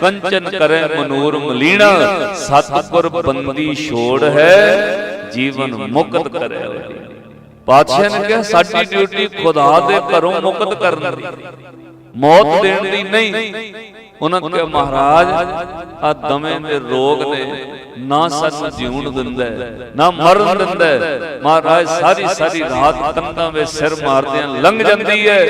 ਕੰਚਨ ਕਰੇ ਮਨੂਰ ਮਲੀਣਾ, ਸਤਿਗੁਰ ਬੰਦੀ ਛੋੜ ਹੈ, ਜੀਵਨ ਮੁਕਤ ਕਰੇ ਪਾਤਸ਼ਾਹ ਨੇ ਕਿਹਾ, ਸਾਡੀ ਡਿਊਟੀ ਖੁਦਾ ਦੇ ਘਰੋਂ ਮੁਕਤ ਕਰਨ ਦੀ। ਮੌਤ ਦੇਣ ਦੀ ਨਹੀਂ। ਉਹਨਾਂ ਕਿਹਾ, ਮਹਾਰਾਜ ਆ ਦਮੇ ਦੇ ਰੋਗ ਨੇ, ਨਾ ਸਾਨੂੰ ਜਿਉਣ ਦਿੰਦਾ ਨਾ ਮਰਨ ਦਿੰਦਾ ਮਹਾਰਾਜ ਸਾਰੀ ਸਾਰੀ ਰਾਤ ਕੰਧਾਂ ਵਿੱਚ ਸਿਰ ਮਾਰਦਿਆਂ ਲੰਘ ਜਾਂਦੀ ਹੈ।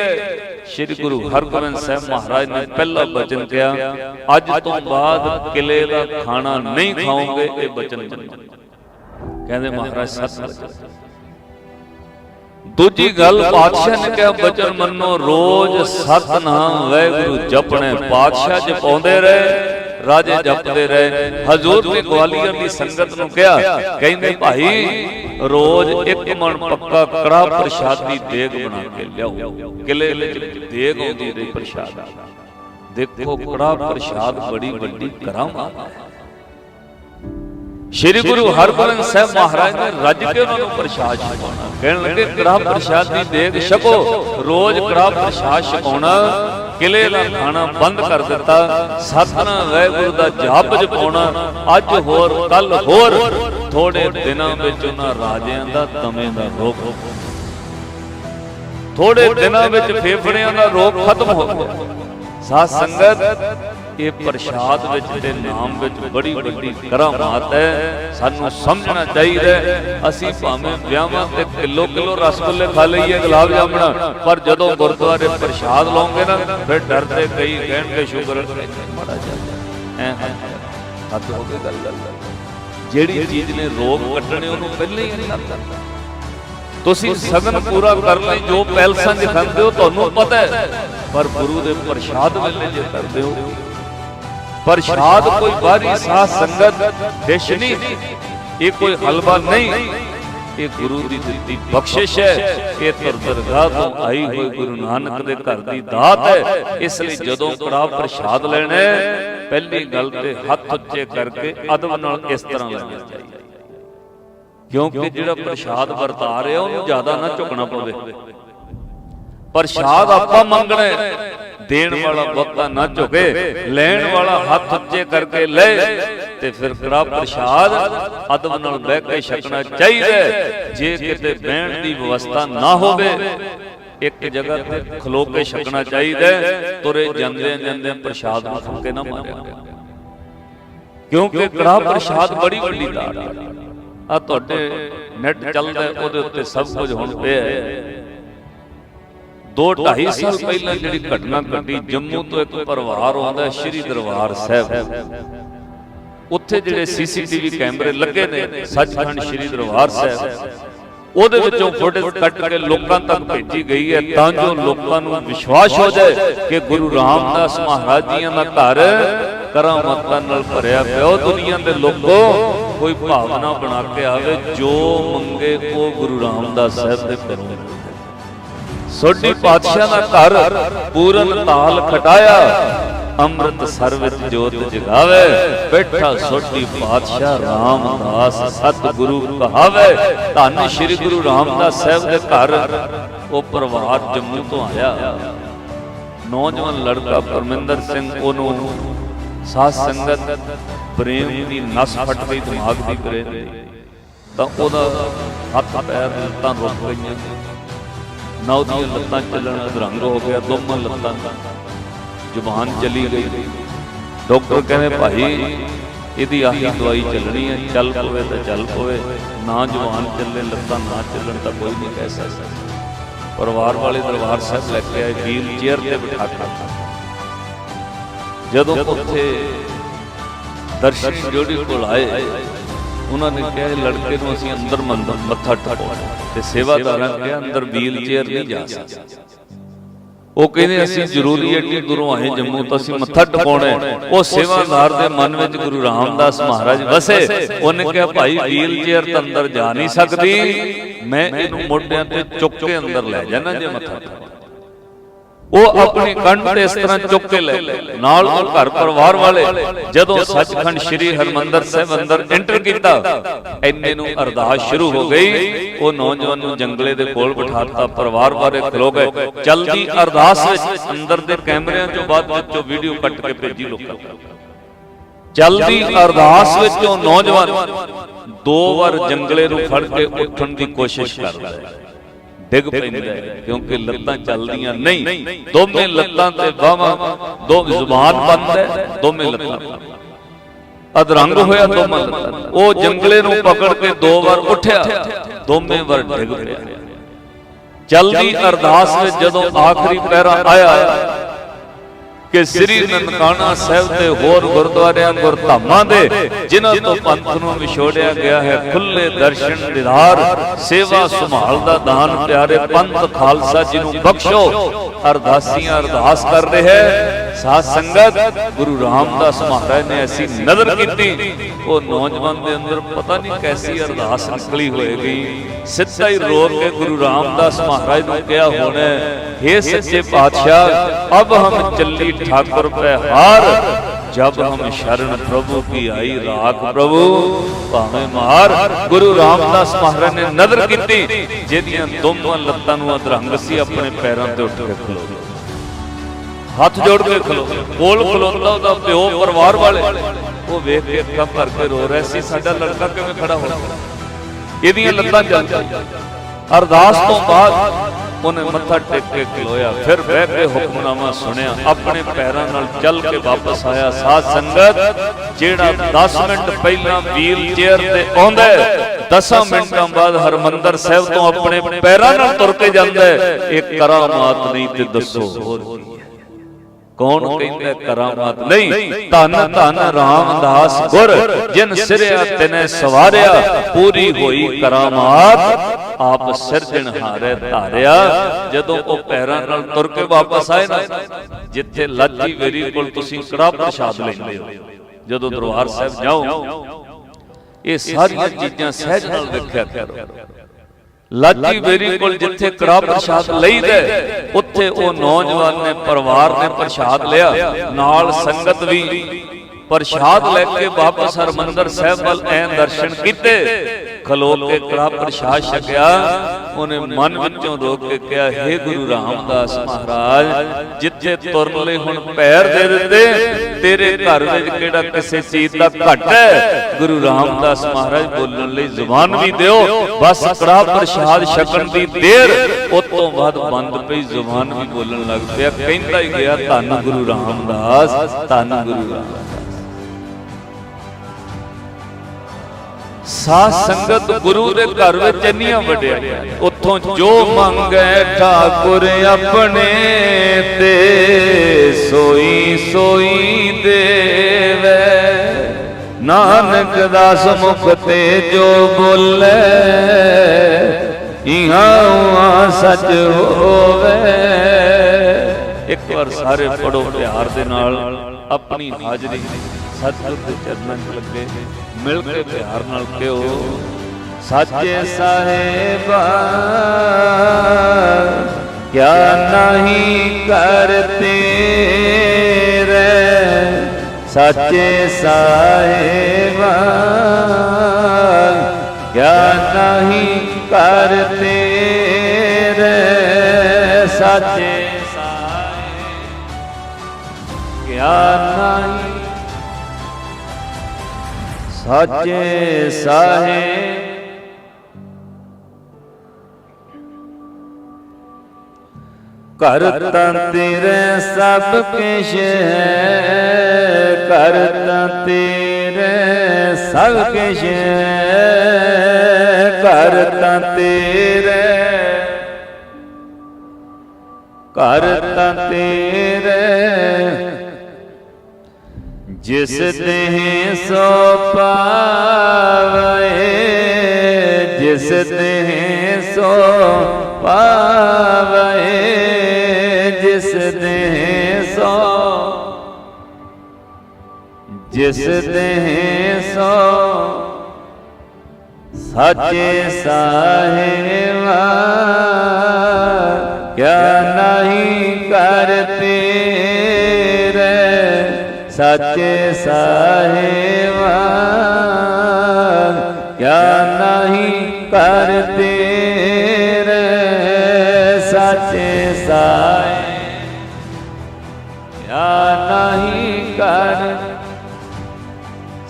ਸ੍ਰੀ ਗੁਰੂ ਹਰਗੋਬਿੰਦ ਸਾਹਿਬ ਮਹਾਰਾਜ ਨੇ ਪਹਿਲਾ ਬਚਨ ਕਿਹਾ, ਅੱਜ ਤੋਂ ਬਾਅਦ ਕਿਲੇ ਦਾ ਖਾਣਾ ਨਹੀਂ ਖਾਓਗੇ, ਇਹ ਬਚਨ ਕਹਿੰਦੇ ਮਹਾਰਾਜ ਸੱਚ ਬਚਨ। ਦੂਜੀ ਗੱਲ, ਪਾਤਸ਼ਾਹ ਨੇ ਕਿਹਾ, ਬਚਨ ਮੰਨੋ, ਰੋਜ਼ ਸਤਨਾਮ ਵਾਹਿਗੁਰੂ ਜਪਣੇ, ਪਾਤਸ਼ਾਹ ਜਪਾਉਂਦੇ ਰਹੇ ਰਾਜੇ ਜਪਦੇ ਰਹੇ। ਹਜ਼ੂਰ ਨੇ ਗਵਾਲੀਅਰ ਦੀ ਸੰਗਤ ਨੂੰ ਕਿਹਾ ਕਹਿੰਦੇ ਭਾਈ ਰੋਜ਼ ਇੱਕ ਮਣ ਪੱਕਾ ਕੜਾ ਪ੍ਰਸ਼ਾਦੀ ਦੇਗ ਬਣਾ ਕੇ ਲਿਆਓ। ਕਿਲੇ ਵਿੱਚ ਦੇਗ ਆਉਂਦੀ ਰਹੀ ਪ੍ਰਸ਼ਾਦ ਦੇਖੋ ਕੜਾ ਪ੍ਰਸ਼ਾਦ ਬੜੀ ਵੱਡੀ ਕਰਾਮਾਤ ਹੈ ਸ਼੍ਰੀ ਗੁਰੂ ਹਰਗੋਬਿੰਦ ਸਾਹਿਬ ਮਹਾਰਾਜ ਨੇ ਰੱਜ ਕੇ ਉਹਨਾਂ ਨੂੰ ਪ੍ਰਸ਼ਾਦ ਛਕਾਉਣਾ। ਕਹਿਣ ਲੱਗੇ ਕੜਾ ਪ੍ਰਸ਼ਾਦ ਦੀ ਦੇਗ ਛਕੋ। ਰੋਜ਼ ਕੜਾ ਪ੍ਰਸ਼ਾਦ ਛਕਾਉਣਾ। ਕਿਲੇ ਦਾ ਖਾਣਾ ਬੰਦ ਕਰ ਦਿੱਤਾ। ਸਤਨਾਮ ਵਾਹਿਗੁਰੂ ਦਾ ਜਾਪ ਜਪਾਉਣਾ ਅੱਜ ਹੋਰ ਕੱਲ ਹੋਰ। ਥੋੜੇ ਦਿਨਾਂ ਵਿੱਚ ਉਹਨਾਂ ਰਾਜਿਆਂ ਦਾ ਦਮੇ ਦਾ ਰੋਗ ਥੋੜੇ ਦਿਨਾਂ ਵਿੱਚ ਫੇਫੜਿਆਂ ਦਾ ਰੋਗ ਖਤਮ ਹੋ ਗਿਆ। ਸਾਧ ਸੰਗਤ ਇਹ ਪ੍ਰਸ਼ਾਦ ਵਿੱਚ ਤੇ ਨਾਮ ਵਿੱਚ ਬੜੀ ਵੱਡੀ ਕਰਾਮਾਤ ਹੈ। ਸਾਨੂੰ ਸਮਝਣਾ ਚਾਹੀਦਾ ਅਸੀਂ ਭਾਵੇਂ ਵਿਆਹਾਂ ਤੇ ਕਿਲੋ ਕਿਲੋ ਰਸਗੁੱਲੇ ਖਾ ਲਈਏ ਗੁਲਾਬ ਜਾਮਣਾ, ਪਰ ਜਦੋਂ ਗੁਰਦੁਆਰੇ ਪ੍ਰਸ਼ਾਦ ਲਾਉਂਗੇ ਨਾ, ਫਿਰ ਡਰਦੇ ਕਈ ਕਹਿਣਗੇ, ਸ਼ੁਕਰ ਮਾੜਾ ਜਿਹਾ ਐ ਹੱਥ ਹੋ ਕੇ ਗੱਲ ਜਿਹੜੀ ਚੀਜ਼ ਨੇ ਰੋਗ ਕੱਟਣੇ ਉਹਨੂੰ ਪਹਿਲਾਂ ਹੀ ਨਹੀਂ ਕਰਦਾ ਤੁਸੀਂ ਸਗਨ ਪੂਰਾ ਕਰ ਲਈ, ਜੋ ਪੈਲਸਾਂ 'ਚ ਖਾਂਦੇ ਹੋ, ਤੁਹਾਨੂੰ ਪਤਾ ਹੈ। ਪਰ ਗੁਰੂ ਦੇ ਪ੍ਰਸ਼ਾਦ ਵੇਲੇ ਜੇ ਕਰਦੇ ਹੋ ਪ੍ਰਸ਼ਾਦ ਕੋਈ ਬਾਹਰੀ ਸਾਧ ਸੰਗਤ ਦੇਸ਼ ਨਹੀਂ। ਇਹ ਕੋਈ ਹਲਵਾ ਨਹੀਂ। ਇਹ ਗੁਰੂ ਦੀ ਦਿੱਤੀ ਬਖਸ਼ਿਸ਼ ਹੈ। ਇਹ ਦਰਗਾਹ ਤੋਂ ਆਈ ਹੋਈ ਗੁਰੂ ਨਾਨਕ ਦੇ ਘਰ ਦੀ ਦਾਤ ਹੈ। ਇਸ ਲਈ ਜਦੋਂ ਕੜਾ ਪ੍ਰਸ਼ਾਦ ਲੈਣਾ ਹੈ ਪਹਿਲੀ ਗੱਲ ਤੇ ਹੱਥ ਉੱਚੇ ਕਰਕੇ ਅਦਬ ਨਾਲ ਇਸ ਤਰ੍ਹਾਂ ਲੈਣਾ ਚਾਹੀਦਾ ਕਿਉਂਕਿ ਜਿਹੜਾ ਪ੍ਰਸ਼ਾਦ ਵਰਤਾ ਰਿਹਾ ਉਹਨੂੰ ਜ਼ਿਆਦਾ ਨਾ ਝੁਕਣਾ ਪਵੇ। ਪ੍ਰਸ਼ਾਦ ਆਪਾਂ ਮੰਗਣਾ। ਹੈ, ਦੇਣ ਵਾਲਾ ਬਹੁਤਾ ਨਾ ਝੁਕੇ ਲੈਣ ਵਾਲਾ ਹੱਥ ਉੱਚੇ ਕਰਕੇ ਲੈ ਤੇ ਫਿਰ ਕੜਾ ਪ੍ਰਸ਼ਾਦ ਅਦਬ ਨਾਲ ਬਹਿ ਕੇ ਛਕਣਾ ਚਾਹੀਦਾ। ਜੇ ਕਿਤੇ ਬਹਿਣ ਦੀ ਵਿਵਸਥਾ ਨਾ ਹੋਵੇ ਇੱਕ ਜਗ੍ਹਾ ਤੇ ਖਲੋ ਕੇ ਛਕਣਾ ਚਾਹੀਦਾ। ਤੁਰੇ ਜਾਂਦੇ ਜਾਂਦੇ ਪ੍ਰਸ਼ਾਦ ਨੂੰ ਫੁੱਕੇ ਨਾ ਮਾਰਿਆ। ਕਿਉਂਕਿ ਕੜਾ ਪ੍ਰਸ਼ਾਦ ਬੜੀ ਵੱਡੀ ਦਾਤ ਆ ਤੁਹਾਡੇ ਨੈਟ ਚੱਲਦਾ ਉਹਦੇ ਉੱਤੇ ਸਭ ਕੁਝ ਹੁਣ ਪਿਆ ਹੈ। ਦੋ ਢਾਈ ਸਾਲ ਪਹਿਲਾਂ ਜਿਹੜੀ ਘਟਨਾ ਘਟੀ ਜੰਮੂ ਤੋਂ ਇੱਕ ਪਰਿਵਾਰ ਆਉਂਦਾ ਸ਼੍ਰੀ ਦਰਬਾਰ ਸਾਹਿਬ। ਉੱਥੇ ਜਿਹੜੇ ਸੀਸੀਟੀਵੀ ਕੈਮਰੇ ਲੱਗੇ ਨੇ ਸੱਚਖੰਡ ਸ਼੍ਰੀ ਦਰਬਾਰ ਸਾਹਿਬ। ਉਹਦੇ ਵਿੱਚੋਂ ਫੁਟੇਜ ਕੱਟ ਕੇ ਲੋਕਾਂ ਤੱਕ ਭੇਜੀ ਗਈ ਹੈ ਤਾਂ ਜੋ ਲੋਕਾਂ ਨੂੰ ਵਿਸ਼ਵਾਸ ਹੋ ਜਾਏ ਕਿ ਗੁਰੂ ਰਾਮਦਾਸ ਮਹਾਰਾਜ ਜੀਆਂ ਦਾ ਘਰ ਕਰਾਮਾਤਾਂ ਨਾਲ ਭਰਿਆ ਪਿਆ ਉਹ ਦੁਨੀਆ ਦੇ ਲੋਕੋ ਕੋਈ ਭਾਵਨਾ ਬਣਾ ਕੇ ਆਵੇ ਜੋ ਮੰਗੇ ਉਹ ਗੁਰੂ ਰਾਮਦਾਸ ਸਾਹਿਬ ਦੇ ਘਰੋਂ ਸੋਢੀ ਪਾਤਸ਼ਾਹ ਦਾ ਘਰ ਪੂਰਨ ਤਾਲ ਖਟਾਇਆ। ਅੰਮ੍ਰਿਤ ਸਰਵਿਤ ਜੋਤ ਜਗਾਵੇ। ਬੈਠਾ ਸੋਢੀ ਪਾਤਸ਼ਾਹ ਰਾਮਦਾਸ ਸਤਿਗੁਰੂ ਕਹਾਵੇ। ਧੰਨ ਸ੍ਰੀ ਗੁਰੂ ਰਾਮਦਾਸ ਸਾਹਿਬ ਦੇ ਘਰ। ਉਹ ਪਰਿਵਾਰ ਜੰਮੂ ਤੋਂ ਆਇਆ। ਨੌਜਵਾਨ ਲੜਕਾ ਪਰਮਿੰਦਰ ਸਿੰਘ ਉਹਨੂੰ ਸਾਧ ਸੰਗਤ ਪ੍ਰੇਮ ਦੀ ਨਸ ਫਟ ਗਈ ਦਿਮਾਗ ਦੀ ਪ੍ਰੇਮ ਤਾਂ ਉਹਦਾ ਹੱਥ ਪੈਰ ਲੱਤਾਂ ਰੁਕ ਗਈਆਂ। ਨਾ ਉਹਦੀਆਂ ਲੱਤਾਂ ਚੱਲਣ ਅਧਰੰਗ ਹੋ ਗਿਆ ਦੋਵਾਂ ਲੱਤਾਂ ਜ਼ੁਬਾਨ ਚਲੀ ਗਈ। ਡਾਕਟਰ ਕਹਿੰਦੇ, ਭਾਈ, ਇਹਦੀ ਆਹੀ ਦਵਾਈ ਚੱਲਣੀ ਹੈ, ਚੱਲ ਪਵੇ ਤਾਂ ਚੱਲ ਪਵੇ। ਨਾ ਜ਼ੁਬਾਨ ਚੱਲੇ, ਲੱਤਾਂ ਨਾ ਚੱਲਣ ਤਾਂ ਕੋਈ ਨਹੀਂ ਕਹਿ ਸਕਦਾ। ਪਰਿਵਾਰ ਵਾਲੇ ਦਰਬਾਰ ਸਾਹਿਬ ਲੈ ਕੇ ਆਏ, ਵੀਲ ਚੇਅਰ ਤੇ ਬਿਠਾ ਕੇ। ਜਦੋਂ ਉੱਥੇ ਦਰਸ਼ਨੀ ਜੋੜੀ ਕੋਲ ਆਏ ਉਹਨਾਂ ਨੇ ਕਿਹਾ ਲੜਕੇ ਨੂੰ ਅਸੀਂ ਅੰਦਰ ਮੰਦਰ ਮੱਥਾ ਟੇਕਾਉਣਾ ਤੇ ਸੇਵਾਦਾਰਾਂ ਕਿਹਾ, ਅੰਦਰ ਵੀਲ ਚੇਅਰ ਨਹੀਂ ਜਾ ਸਕਦਾ। ਉਹ ਕਹਿੰਦੇ, ਅਸੀਂ ਜ਼ਰੂਰੀ ਏਡੀ ਦੂਰੋਂ ਆਏ ਜੰਮੂ ਤੋਂ ਅਸੀਂ ਮੱਥਾ ਟਿਕਾਉਣਾ ਉਹ ਸੇਵਾਦਾਰ ਦੇ ਮਨ ਵਿੱਚ ਗੁਰੂ ਰਾਮਦਾਸ ਮਹਾਰਾਜ ਵਸੇ। ਉਹਨੇ ਕਿਹਾ, ਭਾਈ, ਵੀਲ ਚੇਅਰ ਤਾਂ ਅੰਦਰ ਜਾ ਨਹੀਂ ਸਕਦੀ। ਮੈਂ ਇਹਨੂੰ ਮੋਢਿਆਂ ਤੇ ਚੁੱਕ ਕੇ ਅੰਦਰ ਲੈ ਜਾਣਾ ਜੇ ਮੱਥਾ ਟੇਕਾਉਣਾ ਉਹ ਆਪਣੀ ਕੰਧ ਤੇ ਇਸ ਤਰ੍ਹਾਂ ਚੁੱਕ ਕੇ ਲੈ। ਨਾਲ ਉਹ ਘਰ ਪਰਿਵਾਰ ਵਾਲੇ ਜਦੋਂ ਸੱਚਖੰਡ ਸ੍ਰੀ ਹਰਮੰਦਰ ਸਾਹਿਬ ਅੰਦਰ ਐਂਟਰ ਕੀਤਾ ਐਨੇ ਨੂੰ ਅਰਦਾਸ ਸ਼ੁਰੂ ਹੋ ਗਈ। ਉਹ ਨੌਜਵਾਨ ਨੂੰ ਜੰਗਲੇ ਦੇ ਕੋਲ ਬਿਠਾਤਾ ਪਰਿਵਾਰ ਵਾਲੇ ਖਲੋ ਗਏ। ਚਲਦੀ ਅਰਦਾਸ ਵਿੱਚ ਅੰਦਰ ਦੇ ਕੈਮਰਿਆਂ ਚੋਂ ਬਾਅਦ ਵਿੱਚੋਂ ਵੀਡੀਓ ਕੱਟ ਕੇ ਭੇਜੀ ਲੋਕਾਂ ਨੂੰ। ਚਲਦੀ ਅਰਦਾਸ ਵਿੱਚ ਨੌਜਵਾਨ ਦੋ ਵਾਰ ਜੰਗਲੇ ਨੂੰ ਫੜ ਕੇ ਉੱਠਣ ਦੀ ਕੋਸ਼ਿਸ਼ ਕਰਦਾ ਹੈ। ਡਿੱਗ ਪੈਂਦਾ ਕਿਉਂਕਿ ਲੱਤਾਂ ਚੱਲਦੀਆਂ ਨਹੀਂ। ਦੋਵੇਂ ਲੱਤਾਂ ਤੇ ਬਾਹਾਂ ਦੋ ਜ਼ੁਬਾਨ ਬੰਦ ਹੈ ਦੋਵੇਂ ਲੱਤਾਂ। ਅਧਰੰਗ ਹੋਇਆ ਦੋਵਾਂ ਲੱਤਾਂ ਉਹ ਜੰਗਲੇ ਨੂੰ ਪਕੜ ਕੇ ਦੋ ਵਾਰ ਉੱਠਿਆ। ਦੋਵੇਂ ਵਾਰ ਡਿੱਗ ਪਿਆ। ਚਲਦੀ ਅਰਦਾਸ ਵਿੱਚ ਜਦੋਂ ਆਖਰੀ ਪੈਰਾ ਆਇਆ। ਕਿ ਸ੍ਰੀ ਨਨਕਾਣਾ ਸਾਹਿਬ ਤੇ ਹੋਰ ਗੁਰਦੁਆਰਿਆਂ, ਗੁਰਧਾਮਾਂ ਦੇ, ਜਿਨ੍ਹਾਂ ਤੋਂ ਪੰਥ ਨੂੰ ਵਿਛੋੜਿਆ ਗਿਆ ਹੈ ਖੁੱਲੇ ਦਰਸ਼ਨ ਦਿਦਾਰ ਸੇਵਾ ਸੰਭਾਲ ਦਾ ਦਾਨ ਪਿਆਰੇ ਪੰਥ ਖਾਲਸਾ ਜੀ ਨੂੰ ਬਖਸ਼ੋ। ਅਰਦਾਸੀਆਂ ਅਰਦਾਸ ਕਰ ਰਿਹਾ ਹੈ। ਸਾਧ ਸੰਗਤ, ਗੁਰੂ ਰਾਮਦਾਸ ਮਹਾਰਾਜ ਨੇ ਐਸੀ ਨਜ਼ਰ ਕੀਤੀ। ਉਹ ਨੌਜਵਾਨ ਦੇ ਅੰਦਰ ਪਤਾ ਨਹੀਂ ਕੈਸੀ ਅਰਦਾਸ ਨਿਕਲੀ ਹੋਏਗੀ। ਸਿੱਧਾ ਹੀ ਰੋਕ ਕੇ ਗੁਰੂ ਰਾਮਦਾਸ ਮਹਾਰਾਜ ਨੂੰ ਕਿਹਾ, ਹੋਣਾ हे सच्चे पातशाह अब हम चली ठाकुर पे हार जब हम शरण प्रभु की आई राख प्रभु ਭਾਵੇਂ ਮਾਰ ਗੁਰੂ ਰਾਮਦਾਸ ਮਹਾਰਾਜ ਨੇ ਨਜ਼ਰ ਕੀਤੀ ਜਿਹਦੀਆਂ ਦੋਵਾਂ ਲੱਤਾਂ ਨੂੰ ਅਧਰੰਗ ਸੀ ਆਪਣੇ ਪੈਰਾਂ ਤੇ ਉੱਠ ਕੇ ਖਲੋ ਗਏ ਹੱਥ ਜੋੜ ਕੇ ਖਲੋ ਕੋਲ ਖਲੋਤਾ ਉਹਦਾ ਪਿਓ ਪਰਿਵਾਰ ਵਾਲੇ ਉਹ ਵੇਖ ਕੇ ਅੱਖਾਂ ਭਰ ਕੇ ਰੋ ਰਿਹਾ ਸੀ ਸਾਡਾ ਲੜਕਾ ਕਿਵੇਂ ਖੜਾ ਹੋ ਇਹਦੀਆਂ ਲੱਤਾਂ ਚੱਲ ਅਰਦਾਸ ਤੋਂ ਬਾਅਦ ਉਹਨੇ ਮੱਥਾ ਟੇਕ ਕੇ ਖਲੋਇਆ। ਫਿਰ ਬਹਿ ਕੇ ਹੁਕਮਨਾਮਾ ਸੁਣਿਆ। ਆਪਣੇ ਪੈਰਾਂ ਨਾਲ ਚੱਲ ਕੇ ਵਾਪਸ ਆਇਆ ਸਾਧ ਸੰਗਤ, ਜਿਹੜਾ 10 ਮਿੰਟ ਪਹਿਲਾਂ ਵੀਲ ਚੇਅਰ ਤੇ ਆਉਂਦਾ 10 ਮਿੰਟਾਂ ਬਾਅਦ ਹਰਮੰਦਰ ਸਾਹਿਬ ਤੋਂ ਆਪਣੇ ਪੈਰਾਂ ਨਾਲ ਤੁਰ ਕੇ ਜਾਂਦਾ ਇਹ ਕਰਾਮਾਤ ਨਹੀਂ ਤੇ ਦੱਸੋ। ਕੌਣ ਕਹਿੰਦਾ ਕਰਾਮਾਤ ਨਹੀਂ? ਧੰਨ ਧੰਨ ਰਾਮਦਾਸ ਗੁਰ ਜਿਨ ਸਿਰਿਆ ਤਿਨੇ ਸਵਾਰਿਆ ਪੂਰੀ ਹੋਈ ਕਰਾਮਾਤ। ਆਪ ਸਿਰਜਣ ਹਾਰੇ ਧਾਰਿਆ ਜਦੋਂ ਉਹ ਪੈਰਾਂ ਨਾਲ ਤੁਰ ਕੇ ਵਾਪਸ ਆਏ ਨਾ ਜਿੱਥੇ ਲਾਜੀ ਵੇਰੀ ਕੋਲ ਤੁਸੀਂ ਕੜਾ ਪ੍ਰਸ਼ਾਦ ਲੈਂਦੇ ਹੋ। ਜਦੋਂ ਦਰਬਾਰ ਸਾਹਿਬ ਜਾਓ ਇਹ ਸਾਰੀਆਂ ਚੀਜ਼ਾਂ ਸਹਿਜ ਨਾਲ ਵੇਖਿਆ ਕਰੋ। ਲਾਜੀ ਬੇਰੀ ਕੋਲ ਜਿੱਥੇ ਕੜਾ ਪ੍ਰਸ਼ਾਦ ਲਈਦਾ ਉੱਥੇ ਉਹ ਨੌਜਵਾਨ ਨੇ ਪਰਿਵਾਰ ਨੇ ਪ੍ਰਸ਼ਾਦ ਲਿਆ ਨਾਲ ਸੰਗਤ ਵੀ ਪ੍ਰਸ਼ਾਦ ਲੈ ਕੇ ਵਾਪਸ ਹਰਮੰਦਰ ਸਾਹਿਬ ਵੱਲ ਐ ਦਰਸ਼ਨ ਕੀਤੇ। ਖਲੋ ਕੇ ਕੜਾ ਪ੍ਰਸ਼ਾਦ ਛਕਿਆ। ਉਹਨੇ ਮਨ ਵਿੱਚੋਂ ਰੋਕ ਕੇ ਕਿਹਾ हे ਗੁਰੂ ਰਾਮਦਾਸ ਮਹਾਰਾਜ, ਜਿੱਥੇ ਤੁਰਨ ਹੁਣ ਪੈਰ ਦੇ ਦਿੱਤੇ, ਤੇਰੇ ਘਰ ਵਿੱਚ ਕਿਹੜਾ ਕਿਸੇ ਚੀਜ਼ ਦਾ ਘਟ ਹੈ? ਗੁਰੂ ਰਾਮਦਾਸ ਮਹਾਰਾਜ ਬੋਲਣ ਲਈ ਜ਼ੁਬਾਨ ਵੀ ਦਿਓ, ਬਸ ਕੜਾ ਪ੍ਰਸ਼ਾਦ ਛਕਣ ਦੀ ਦੇਰ, ਉਸ ਤੋਂ ਬਾਅਦ ਬੰਦ ਪਈ ਜ਼ੁਬਾਨ ਵੀ ਬੋਲਣ ਲੱਗ ਪਿਆ। ਕਹਿੰਦਾ ਹੀ ਗਿਆ, ਧੰਨ ਗੁਰੂ ਰਾਮਦਾਸ, ਧੰਨ ਗੁਰੂ ਰਾਮਦਾਸ। ਸਾਧ ਸੰਗਤ ਗੁਰੂ ਦੇ ਘਰ ਵਿੱਚ ਇੰਨੀਆਂ ਵੱਡਿਆ ਉੱਥੋਂ ਜੋ ਮੰਗੇ ਠਾਕੁਰ ਆਪਣੇ ਤੇ ਸੋਈ ਸੋਈ ਦੇਵੇ। ਨਾਨਕ ਦਾਸ ਮੁਖ ਤੇ ਜੋ ਬੋਲੇ ਇਹਾਂ ਉਹਾਂ ਸੱਚ ਹੋਵੇ। ਇੱਕ ਵਾਰ ਸਾਰੇ ਪੜੋ ਪਿਆਰ ਦੇ ਨਾਲ ਆਪਣੀ ਹਾਜ਼ਰੀ। ਸਤਿਗੁਰ ਦੇ ਚਰਨਾਂ 'ਚ ਲੱਗੇ ਮਿਲ ਕੇ ਪਿਆਰ ਨਾਲ ਕਿਓ ਸੱਚੇ ਸਾਹਿਬਾ ਕਿਆ ਨਹੀਂ ਕਰਤੇ ਰੇ ਸੱਚੇ ਸਾਹਿਬਾ ਕਿਆ ਨਹੀਂ ਕਰਤੇ ਰੇ ਸੱਚੇ ਕਿਆ ਨਹੀਂ ਸੱਚੇ ਸਾਹਿਬ। ਕਰ ਤਾਂ ਤੇਰੇ ਸਭ ਕਿਛ ਹੈ। ਕਰ ਤਾਂ ਤੇਰੇ ਸਭ ਕਿਛ ਹੈ। ਕਰ ਤਾਂ ਤੇਰੇ ਕਰ ਤਾਂ ਤੇਰੇ ਜਿਸ ਦੇਹ ਸੋ ਪਾਵੇ ਜਿਸ ਦੇਹ ਸੋ ਪਾਵੇ ਜਿਸ ਦੇਹ ਸੋ ਜਿਸ ਦੇਹ ਸੋ ਸੱਚੇ ਸਾਹਿਬਾ ਕਿਆ ਸੱਚੇ ਸਾਹਿਬਾ ਕਿਆ ਨਹੀਂ ਕਰਤੇ ਰੇ ਸੱਚੇ ਸਾਹਿਬ ਕਿਆ ਨਹੀਂ ਕਰ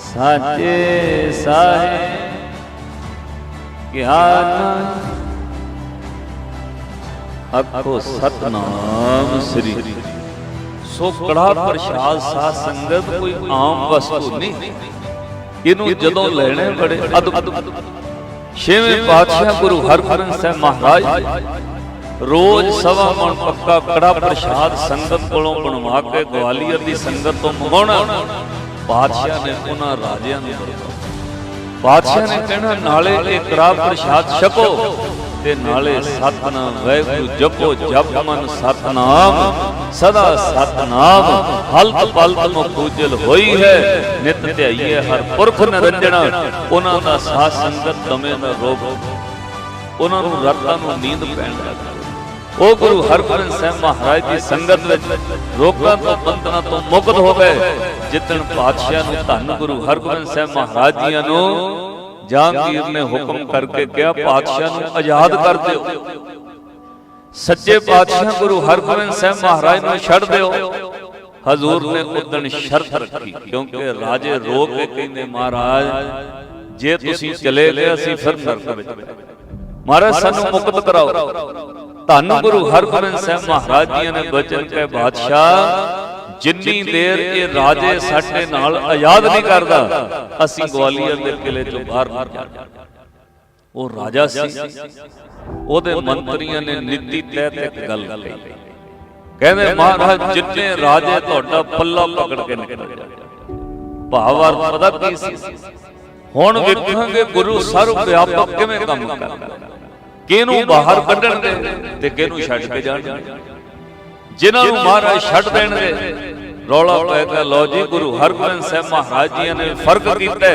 ਸੱਚੇ ਸਾਹਿਬ ਗਿਆਨ ਆਖੋ ਸਤਨਾਮ ਸ੍ਰੀ ਸੋ ਕੜਾ ਪ੍ਰਸ਼ਾਦ ਸਾਧ ਸੰਗਤ ਕੋਈ ਆਮ ਵਸਤੂ ਨਹੀਂ। ਇਹਨੂੰ ਜਦੋਂ ਲੈਣੇ ਬੜੇ ਅਦਭੁਤ ਛੇਵੇਂ ਪਾਤਸ਼ਾਹ ਗੁਰੂ ਹਰਗੋਬਿੰਦ ਸਾਹਿਬ ਮਹਾਰਾਜ ਰੋਜ਼ ਸਵਾ ਮਣ ਪੱਕਾ ਕੜਾ ਪ੍ਰਸ਼ਾਦ ਸੰਗਤ ਕੋਲੋਂ ਬਣਵਾ ਕੇ ਗਵਾਲੀਅਰ ਦੀ ਸੰਗਤ ਤੋਂ ਮੰਗਾਉਣਾ। ਪਾਤਸ਼ਾਹ ਨੇ ਉਹਨਾਂ ਰਾਜਿਆਂ ਨੂੰ ਬਾਦਸ਼ਾਹ ਨੇ ਕਹਿਣਾ ਨਾਲੇ ਇਹ ਕੜਾ ਪ੍ਰਸ਼ਾਦ ਛਕੋ। ਤੇ ਨਾਲੇ ਸਤਨਾਮ। ਵਾਹਿਗੁਰੂ ਜਪੋ ਜਪ ਮਨ ਸਤਨਾਮ। ਸਦਾ ਸਤਨਾਮ। ਹਲਤ ਪਲਤ ਮੋ ਪੂਜਲ ਹੋਈ ਹੈ। ਨਿਤ ਧਿਆਈਏ ਹਰ ਪੁਰਖ ਨਿਰੰਜਣਾ। ਉਹਨਾਂ ਦਾ ਸਾਧ ਸੰਗਤ ਦਮੇ ਦਾ ਰੋਗ। ਉਹਨਾਂ ਨੂੰ ਰਾਤਾਂ ਨੂੰ ਨੀਂਦ ਪੈਣ ਲੱਗੀ ਉਹ ਗੁਰੂ ਹਰਗੋਬਿੰਦ ਸਾਹਿਬ ਮਹਾਰਾਜ ਦੀ ਸੰਗਤ ਵਿੱਚ ਰੋਗਾਂ ਤੋਂ ਬੰਧਨਾਂ ਤੋਂ ਮੁਕਤ ਹੋ ਗਏ। ਜਿੱਦਣ ਪਾਤਸ਼ਾਹ ਨੂੰ ਧੰਨ ਗੁਰੂ ਹਰਗੋਬਿੰਦ ਸਾਹਿਬ ਮਹਾਰਾਜ ਜੀਆਂ ਨੂੰ ਜਹਾਂਗੀਰ ਨੇ ਹੁਕਮ ਕਰਕੇ ਕਿਹਾ ਪਾਤਸ਼ਾਹ ਨੂੰ ਆਜ਼ਾਦ ਕਰ ਦਿਓ। ਸੱਚੇ ਪਾਤਸ਼ਾਹ ਗੁਰੂ ਹਰਗੋਬਿੰਦ ਸਾਹਿਬ ਮਹਾਰਾਜ ਨੂੰ ਛੱਡ ਦਿਓ। ਹਜ਼ੂਰ ਨੇ ਉਦਣ ਸ਼ਰਤ ਰੱਖੀ ਕਿਉਂਕਿ ਰਾਜੇ ਰੋਕ ਕੇ ਕਹਿੰਦੇ ਮਹਾਰਾਜ ਜੇ ਤੁਸੀਂ ਚਲੇ ਗਏ ਅਸੀਂ ਫਿਰ ਨਰਕ ਵਿੱਚ ਮਹਾਰਾਜ ਸਾਨੂੰ ਮੁਕਤ ਕਰਾਓ। ਧੰਨ ਗੁਰੂ ਹਰਗੋਬਿੰਦ ਸਾਹਿਬ ਮਹਾਰਾਜ ਜੀ ਨੇ ਬਚਨ ਕੇ ਬਾਦਸ਼ਾਹ ਜਿੰਨੀ ਦੇਰ ਇਹ ਰਾਜੇ ਸਾਡੇ ਨਾਲ ਆਜ਼ਾਦ ਨਹੀਂ ਕਰਦਾ, ਅਸੀਂ ਗਵਾਲੀਅਰ ਦੇ ਕਿਲੇ ਚੋਂ ਬਾਹਰ ਨਹੀਂ ਜਾਣਾ। ਉਹ ਰਾਜਾ ਸੀ। ਉਹਦੇ ਮੰਤਰੀਆਂ ਨੇ ਨੀਤੀ ਤਹਿਤ ਇੱਕ ਗੱਲ ਕਹੀ। ਕਹਿੰਦੇ, ਮਹਾਰਾਜ, ਜਿੰਨੇ ਰਾਜੇ ਤੁਹਾਡਾ ਪੱਲਾ ਪਕੜ ਕੇ ਨਿਕਲ ਜਾਏ ਭਾਵਾਰਥ ਪਤਾ ਕੀ ਸੀ? ਹੁਣ ਵੇਖਾਂਗੇ ਗੁਰੂ ਸਰਵ ਵਿਆਪਕ ਕਿਵੇਂ ਕੰਮ ਕਰਦਾ। ਕਿਹਨੂੰ ਬਾਹਰ ਕੱਢਣਗੇ ਤੇ ਕਿਹਨੂੰ ਛੱਡ ਕੇ ਜਾਣਗੇ? ਜਿਨ੍ਹਾਂ ਨੂੰ ਮਹਾਰਾਜ ਛੱਡ ਦੇਣਗੇ। ਰੌਲਾ ਪੈਗਾ ਲੋ ਜੀ ਗੁਰੂ ਹਰਗੋਬਿੰਦ ਸਾਹਿਬ ਮਹਾਰਾਜ ਜੀ ਨੇ ਫ਼ਰਕ ਕੀਤਾ।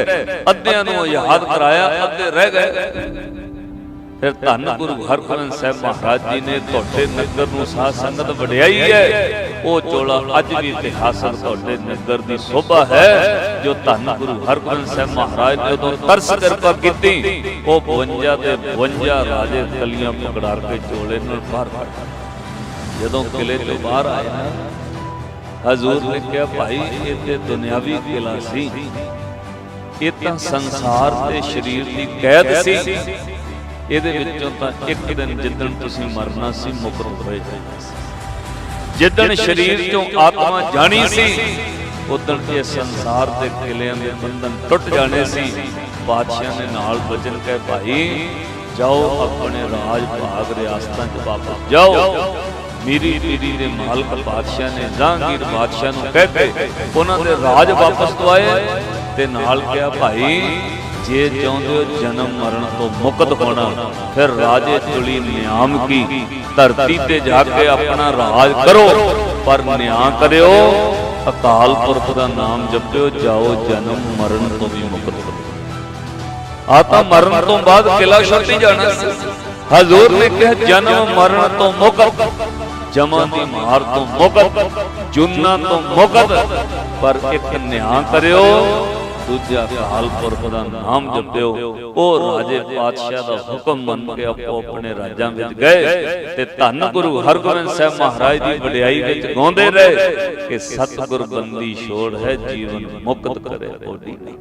ਅੱਧਿਆਂ ਨੂੰ ਯਾਦ ਕਰਾਇਆ ਅੱਧੇ ਰਹਿ ਗਏ। ਫਿਰ ਧੰਨ ਗੁਰੂ ਹਰਗੋਬਿੰਦ ਸਾਹਿਬ ਮਹਾਰਾਜ ਜੀ ਨੇ ਤੁਹਾਡੇ ਨਗਰ ਨੂੰ ਸਾਧ ਸੰਗਤ ਵਡਿਆਈ ਹੈ। ਉਹ ਚੋਲਾ ਅੱਜ ਵੀ ਇਤਿਹਾਸਕ ਤੁਹਾਡੇ ਨਗਰ ਦੀ ਸੋਭਾ ਹੈ। ਜੋ ਧੰਨ ਗੁਰੂ ਹਰਗੋਬਿੰਦ ਸਾਹਿਬ ਮਹਾਰਾਜ ਨੇ ਜਦੋਂ ਤਰਸ ਕਿਰਪਾ ਕੀਤੀ ਉਹ 52 ਦੇ 52 ਰਾਜੇ ਕਲੀਆਂ ਪਕੜਾ ਕੇ ਚੋਲੇ ਨਾਲ ਬਾਹਰ ਕੱਢ ਜਦੋਂ ਕਿਲੇ ਤੋਂ ਬਾਹਰ ਆਇਆ ਹਜ਼ੂਰ ਨੇ ਕਿਹਾ ਭਾਈ ਇਹ ਤੇ ਦੁਨਿਆਵੀ ਕਿਲਾ ਸੀ। ਇਹ ਤਾਂ ਸੰਸਾਰ ਤੇ ਸਰੀਰ ਦੀ ਕੈਦ ਸੀ। ਇਹਦੇ ਵਿੱਚੋਂ ਤਾਂ ਇੱਕ ਦਿਨ ਜਿੱਦਣ ਤੁਸੀਂ ਮਰਨਾ ਸੀ ਮੁਕਤ ਹੋਏ ਜਿੱਦਣ ਸਰੀਰ ਚੋਂ ਆਤਮਾ ਜਾਣੀ ਸੀ ਉਦੋਂ ਇਹ ਸੰਸਾਰ ਦੇ ਕਿਲਿਆਂ ਦੇ ਬੰਧਨ ਟੁੱਟ ਜਾਣੇ ਸੀ। ਬਾਦਸ਼ਾਹ ਨੇ ਨਾਲ ਵਚਨ ਕਹੇ ਭਾਈ ਜਾਓ ਆਪਣੇ ਰਾਜ ਭਾਗ ਰਿਆਸਤਾਂ 'ਚ ਵਾਪਸ ਜਾਓ। ਮੇਰੀ ਪੀਰੀ ਦੇ ਮਾਲਕ ਬਾਦਸ਼ਾਹ ਨੇ, ਜਹਾਂਗੀਰ ਬਾਦਸ਼ਾਹ ਨੂੰ ਕਹਿ ਉਹਨਾਂ ਦੇ ਰਾਜ ਵਾਪਸ ਦਵਾਏ ਤੇ ਨਾਲ ਕਿਹਾ, ਭਾਈ, ਜੇ ਚਾਹੁੰਦੇ ਹੋ ਜਨਮ ਮਰਨ ਤੋਂ ਮੁਕਤ ਹੋਣਾ, ਫਿਰ ਰਾਜੇ ਚੁਲੀ ਨਿਆਮ ਕੀ? ਧਰਤੀ ਤੇ ਜਾ ਕੇ ਆਪਣਾ ਰਾਜ ਕਰੋ, ਪਰ ਨਿਆਂ ਕਰਿਓ, ਅਕਾਲ ਪੁਰਖ ਦਾ ਨਾਮ ਜਪਿਓ, ਜਾਓ ਜਨਮ ਮਰਨ ਤੋਂ ਵੀ ਮੁਕਤ ਹੋ ਆ ਤਾਂ ਮਰਨ ਤੋਂ ਬਾਅਦ ਕਿਲਾ ਛੱਡੀ ਜਾਣਾ ਸੀ। ਹਜ਼ੂਰ ਨੇ ਕਿਹਾ, ਜਨਮ ਮਰਨ ਤੋਂ ਮੁਕਤ ਜਮਾਂ ਦੀ ਮਾਰ ਤੋਂ ਮੁਕਤ, ਜੁਨਾ ਤੋਂ ਮੁਕਤ। ਪਰ ਇੱਕ ਨਿਆਂ ਕਰਿਓ, ਦੂਜਾ ਕਾਲ ਦਾ ਨਾਮ ਜਪਿਓ। ਉਹ ਰਾਜੇ ਪਾਤਸ਼ਾਹ ਦਾ ਹੁਕਮ ਮੰਨ ਕੇ ਆਪੋ ਆਪਣੇ ਰਾਜਾਂ ਵਿੱਚ ਗਏ ਤੇ ਧੰਨ ਗੁਰੂ ਹਰਗੋਬਿੰਦ ਸਾਹਿਬ ਮਹਾਰਾਜ ਦੀ ਵਡਿਆਈ ਵਿੱਚ ਗਾਉਂਦੇ ਰਹੇ ਕਿ ਸਤਿਗੁਰ ਬੰਦੀ ਛੋੜ ਹੈ, ਜੀਵਨ ਮੁਕਤ ਕਰੇ ਓਡੀ ਨਹੀਂ।